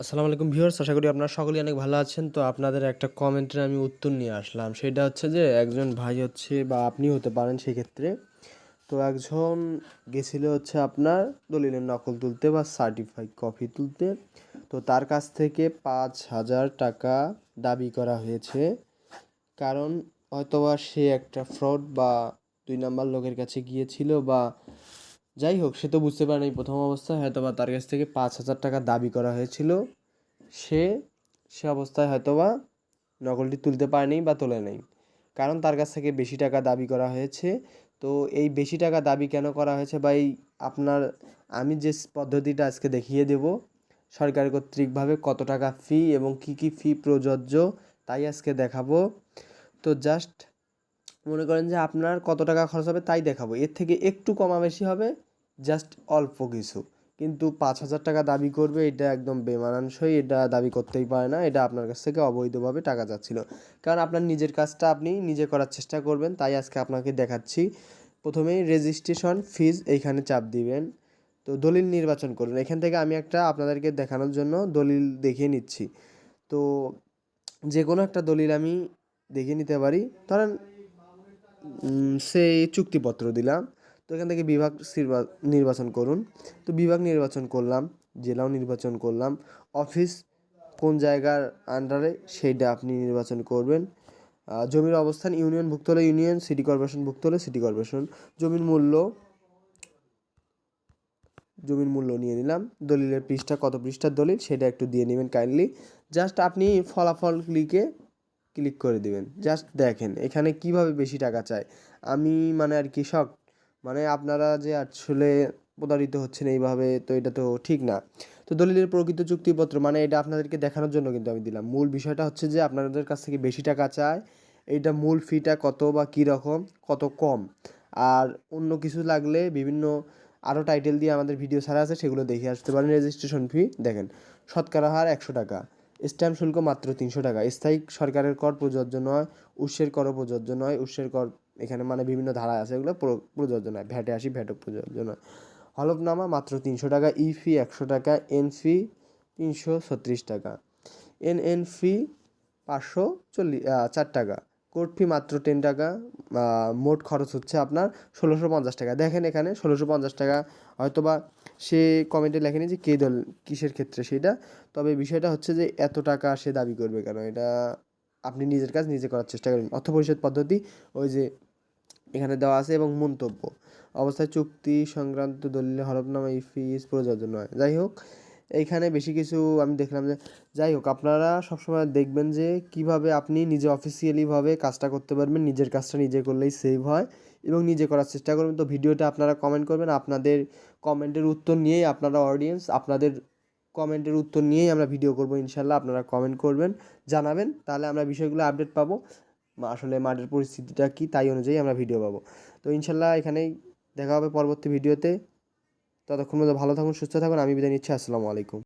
আসসালামু আলাইকুম ভিউয়ার্স, আশা করি আপনারা সকলেই অনেক ভালো আছেন। তো আপনাদের একটা কমেন্টের আমি উত্তর নিয়ে আসলাম। সেটা হচ্ছে যে, একজন ভাই হচ্ছে বা আপনি হতে পারেন সেক্ষেত্রে। তো একজন গেছিল হচ্ছে আপনার দলিলের নকল তুলতে বা সার্টিফাইড কপি তুলতে। তো তার কাছ থেকে পাঁচ হাজার টাকা দাবি করা হয়েছে। কারণ হয়তোবা সে একটা ফ্রড বা দুই নাম্বার লোকের কাছে গিয়েছিল বা যাই হোক, সে তো বুঝতে পারেনি প্রথম অবস্থায় হয়তোবা তার কাছ থেকে পাঁচ হাজার টাকা দাবি করা হয়েছিল। সে সে অবস্থায় হয়তোবা নকলটি তুলতে পারেনি বা তোলে নেই। কারণ তার কাছ থেকে বেশি টাকা দাবি করা হয়েছে। তো এই বেশি টাকা দাবি কেন করা হয়েছে বা এই আপনার, আমি যে পদ্ধতিটা আজকে দেখিয়ে দেব, সরকার কর্তৃকভাবে কত টাকা ফি এবং কি কি ফি প্রযোজ্য তাই আজকে দেখাবো। তো জাস্ট মনে করেন যে আপনার কত টাকা খরচ হবে তাই দেখাবো। এর থেকে একটু কমা বেশি হবে। জাস্ট অল্প কিছু। কিন্তু পাঁচ হাজার টাকা দাবি করবে, এটা একদম বেমানানসই, এটা দাবি করতেই পারে না, এটা আপনার কাছ থেকে অবৈধভাবে টাকা যাচ্ছিল। কারণ আপনার নিজের কাজটা আপনি নিজে করার চেষ্টা করবেন, তাই আজকে আপনাকে দেখাচ্ছি। প্রথমেই রেজিস্ট্রেশন ফিজ এইখানে চাপ দিবেন। তো দলিল নির্বাচন করুন। এখান থেকে আমি একটা আপনাদেরকে দেখানোর জন্য দলিল দেখিয়ে নিচ্ছি। তো যে কোনো একটা দলিল আমি দেখিয়ে নিতে পারি। ধরেন সেই চুক্তিপত্র দিলাম। তো এখান থেকে বিভাগ নির্বাচন করুন। তো বিভাগ নির্বাচন করলাম, জেলাও নির্বাচন করলাম। অফিস কোন জায়গার আন্ডারে সেইটা আপনি নির্বাচন করবেন। জমির অবস্থান ইউনিয়ন ভুক্ত হলে ইউনিয়ন, সিটি কর্পোরেশন ভুক্ত হলে সিটি কর্পোরেশন। জমির মূল্য জমির মূল্য নিয়ে নিলাম। দলিলের পৃষ্ঠা, কত পৃষ্ঠার দলিল সেটা একটু দিয়ে নেবেন কাইন্ডলি জাস্ট আপনি ফলাফল ক্লিকে ক্লিক করে দিবেন। জাস্ট দেখেন এখানে কীভাবে বেশি টাকা চায়। আমি মানে আর কি শখ মানে আপনারা যে আসলে প্রতারিত হচ্ছেন এইভাবে, তো এটা তো ঠিক না। তো দলিলের প্রকৃত চুক্তিপত্র মানে এটা আপনাদেরকে দেখানোর জন্য কিন্তু আমি দিলাম। মূল বিষয়টা হচ্ছে যে আপনাদের কাছ থেকে বেশি টাকা চায়, এইটা মূল ফিটা কত বা কী রকম, কত কম। আর অন্য কিছু লাগলে বিভিন্ন আরও টাইটেল দিয়ে আমাদের ভিডিও ছাড়া আছে, সেগুলো দেখে আসতে পারেন। রেজিস্ট্রেশন ফি দেখেন, শতকরা হার একশো টাকা স্ট্যাম্প শুল্ক মাত্র তিনশো টাকা। স্থায়ী সরকারের কর প্রযোজ্য নয়, উৎসের করও প্রযোজ্য নয়, উৎসের কর এখানে মানে বিভিন্ন ধারা আছে, এগুলো প্রযোজ্য নয় ভ্যাটে আসি ভ্যাটও প্রযোজ্য নয় হলফনামা মাত্র তিনশো টাকা ই ফি একশো টাকা এন ফি তিনশো ছত্রিশ টাকা। এন এন ফি পাঁচশো চল্লিশ চার টাকা। কোর্ট ফি মাত্র টেন টাকা মোট খরচ হচ্ছে আপনার ষোলোশো পঞ্চাশ টাকা। দেখেন এখানে ষোলোশো পঞ্চাশ টাকা হয়তো বা সে কমেন্টে লেখেনি যে কে দল, কিসের ক্ষেত্রে সেটা। তবে বিষয়টা হচ্ছে যে এত টাকা সে দাবি করবে কেন? এটা আপনি নিজের কাজ নিজে করার চেষ্টা করেন। অর্থ পরিশোধ পদ্ধতি, ওই যে এখানে দেওয়া আছে এবং মন্তব্য। অবস্থায় চুক্তি সংক্রান্ত দলিল হলফনামা ই ফিস প্রযোজ্য নয়। যাই হোক এইখানে বেশি কিছু আমি দেখলাম যে, যাই হোক, আপনারা সবসময় দেখবেন যে, কীভাবে আপনি নিজে অফিসিয়ালিভাবে কাজটা করতে পারবেন, নিজের কাজটা নিজে করলেই সেভ হয় এবং নিজে করার চেষ্টা করবেন। তো ভিডিওটা আপনারা কমেন্ট করবেন, আপনাদের কমেন্টের উত্তর নিয়েই আপনারা অডিয়েন্স আপনাদের কমেন্টের উত্তর নিয়েই আমরা ভিডিও করব, ইনশাল্লাহ আপনারা কমেন্ট করবেন, জানাবেন। তাহলে আমরা বিষয়গুলো আপডেট পাবো। আসলে মাঠের পরিস্থিতিটা কী তাই অনুযায়ী আমরা ভিডিও পাবো তো ইনশাল্লাহ এখানেই দেখা হবে পরবর্তী ভিডিওতে ততক্ষণ মধ্যে ভালো থাকুন, সুস্থ থাকুন। আমি বিদায় নিচ্ছি। আসসালামু আলাইকুম।